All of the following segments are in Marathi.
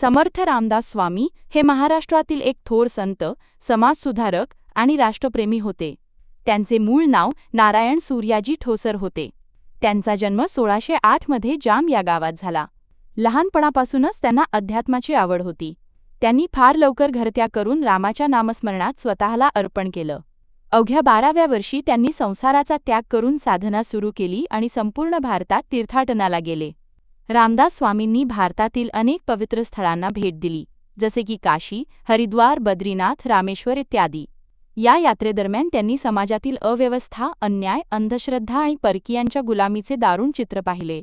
समर्थ रामदास स्वामी हे महाराष्ट्रातील एक थोर संत समाजसुधारक आणि राष्ट्रप्रेमी होते. त्यांचे मूळ नाव नारायण सूर्याजी ठोसर होते. त्यांचा जन्म सोळाशे आठमध्ये जाम या गावात झाला. लहानपणापासूनच त्यांना अध्यात्माची आवड होती. त्यांनी फार लवकर घरत्या करून रामाच्या नामस्मरणात स्वतःला अर्पण केलं. अवघ्या बाराव्या वर्षी त्यांनी संसाराचा त्याग करून साधना सुरू केली आणि संपूर्ण भारतात तीर्थाटनाला गेले. रामदास स्वामींनी भारतातील अनेक पवित्र स्थळांना भेट दिली जसे की काशी हरिद्वार बद्रीनाथ रामेश्वर इत्यादी. या यात्रेदरम्यान त्यांनी समाजातील अव्यवस्था अन्याय अंधश्रद्धा आणि परकीयांच्या गुलामीचे दारुण चित्र पाहिले.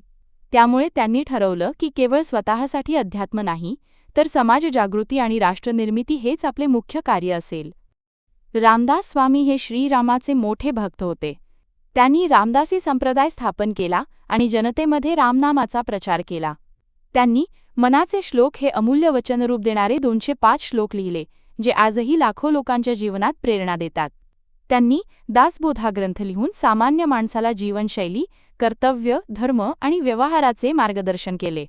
त्यामुळे त्यांनी ठरवलं की केवळ स्वतःसाठी अध्यात्म नाही तर समाज जागृती आणि राष्ट्रनिर्मिती हेच आपले मुख्य कार्य असेल. रामदास स्वामी हे श्रीरामाचे मोठे भक्त होते. त्यांनी रामदासी संप्रदाय स्थापन केला आणि जनतेमध्ये रामनामाचा प्रचार केला. त्यांनी मनाचे श्लोक हे अमूल्य वचनरूप देणारे दोनशे पाच श्लोक लिहिले जे आजही लाखो लोकांच्या जीवनात प्रेरणा देतात. त्यांनी दासबोध हा ग्रंथ लिहून सामान्य माणसाला जीवनशैली कर्तव्य धर्म आणि व्यवहाराचे मार्गदर्शन केले.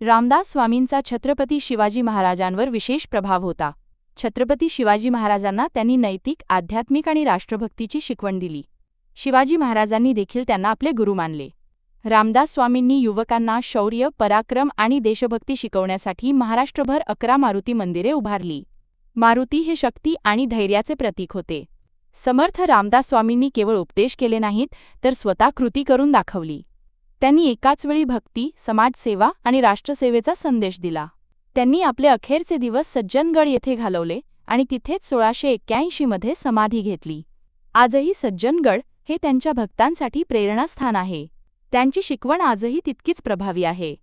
रामदास स्वामींचा छत्रपती शिवाजी महाराजांवर विशेष प्रभाव होता. छत्रपती शिवाजी महाराजांना त्यांनी नैतिक आध्यात्मिक आणि राष्ट्रभक्तीची शिकवण दिली. शिवाजी महाराजांनी देखील त्यांना आपले गुरु मानले. रामदास स्वामींनी युवकांना शौर्य पराक्रम आणि देशभक्ती शिकवण्यासाठी महाराष्ट्रभर अकरा मारुती मंदिरे उभारली. मारुती हे शक्ती आणि धैर्याचे प्रतीक होते. समर्थ रामदास स्वामींनी केवळ उपदेश केले नाहीत तर स्वतः कृती करून दाखवली. त्यांनी एकाच वेळी भक्ती समाजसेवा आणि राष्ट्रसेवेचा संदेश दिला. त्यांनी आपले अखेरचे दिवस सज्जनगड येथे घालवले आणि तिथेच सोळाशे एक्क्याऐंशीमध्ये समाधी घेतली. आजही सज्जनगड हे त्यांच्या भक्तांसाठी प्रेरणास्थान आहे. त्यांची शिकवण आजही तितकीच प्रभावी आहे.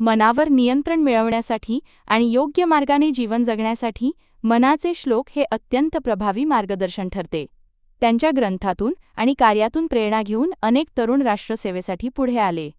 मनावर नियंत्रण मिळवण्यासाठी आणि योग्य मार्गाने जीवन जगण्यासाठी मनाचे श्लोक हे अत्यंत प्रभावी मार्गदर्शन ठरते. त्यांच्या ग्रंथातून आणि कार्यातून प्रेरणा घेऊन अनेक तरुण राष्ट्रसेवेसाठी पुढे आले.